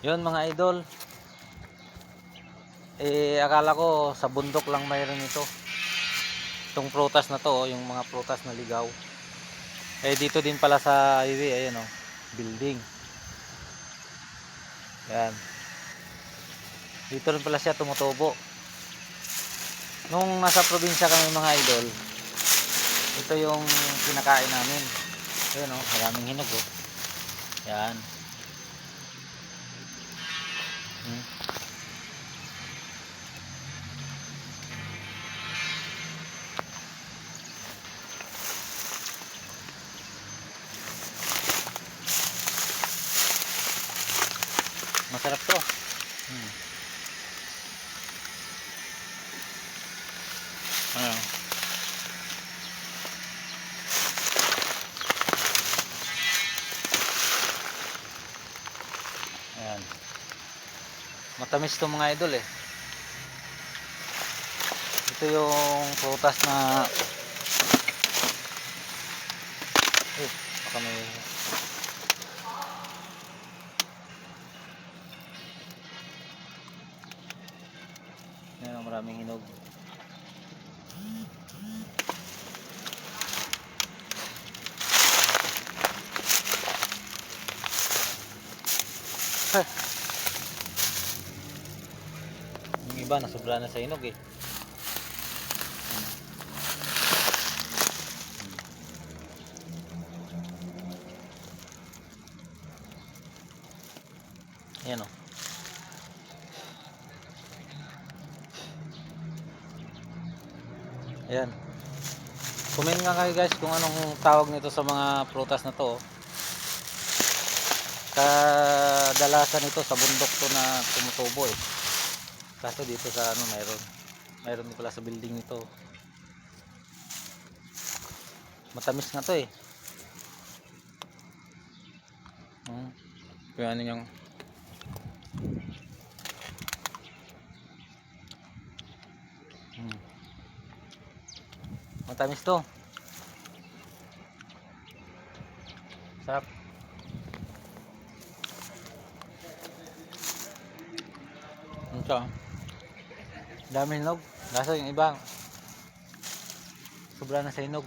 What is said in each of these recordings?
Yun mga idol. Eh akala ko sa bundok lang mayroon ito. Itong prutas na to, oh, yung mga prutas na ligaw. Eh dito din pala sa highway, ayan oh, building. Yan. Dito rin pala siya tumutubo. Nung nasa probinsya kami mga idol, ito yung kinakain namin. Ayan oh, maraming hinog oh. Yan. Hmm. Masarap to. Hmm. Ayan. Matamis to mga idol eh. Ito yung prutas na eh, baka may Yan ang maraming hinog. Ha. Yung iba nasobra na sa hinog eh. Hmm. Yan o. Ayan. Comment nga kayo guys kung anong tawag nito sa mga prutas na to. oh. Kadalasan ito sa bundok to na tumutubo eh. Kaso dito sa ano mayroon. Mayroon din pala sa building nito. Matamis nga to eh. Hmm. Kaya ano yung Hmm. Matamis to. Sarap. Ito. Dami hinog. Kaso yung iba sobra na sa hinog.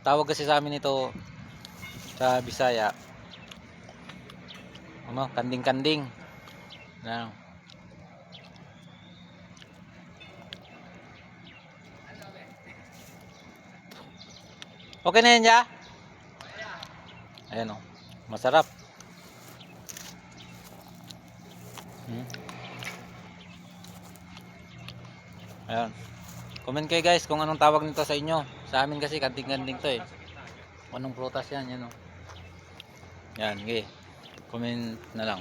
Tawag kasi sa amin ito sa Bisaya. Ano, kanding-kanding. Na. Okay na yan, ya? Ayan o. Masarap. Hmm. Ayan. Comment kayo guys kung anong tawag nito sa inyo. Sa amin kasi kanting-kanting to eh. Anong prutas yan, yan o. Yan, okay. Comment na lang.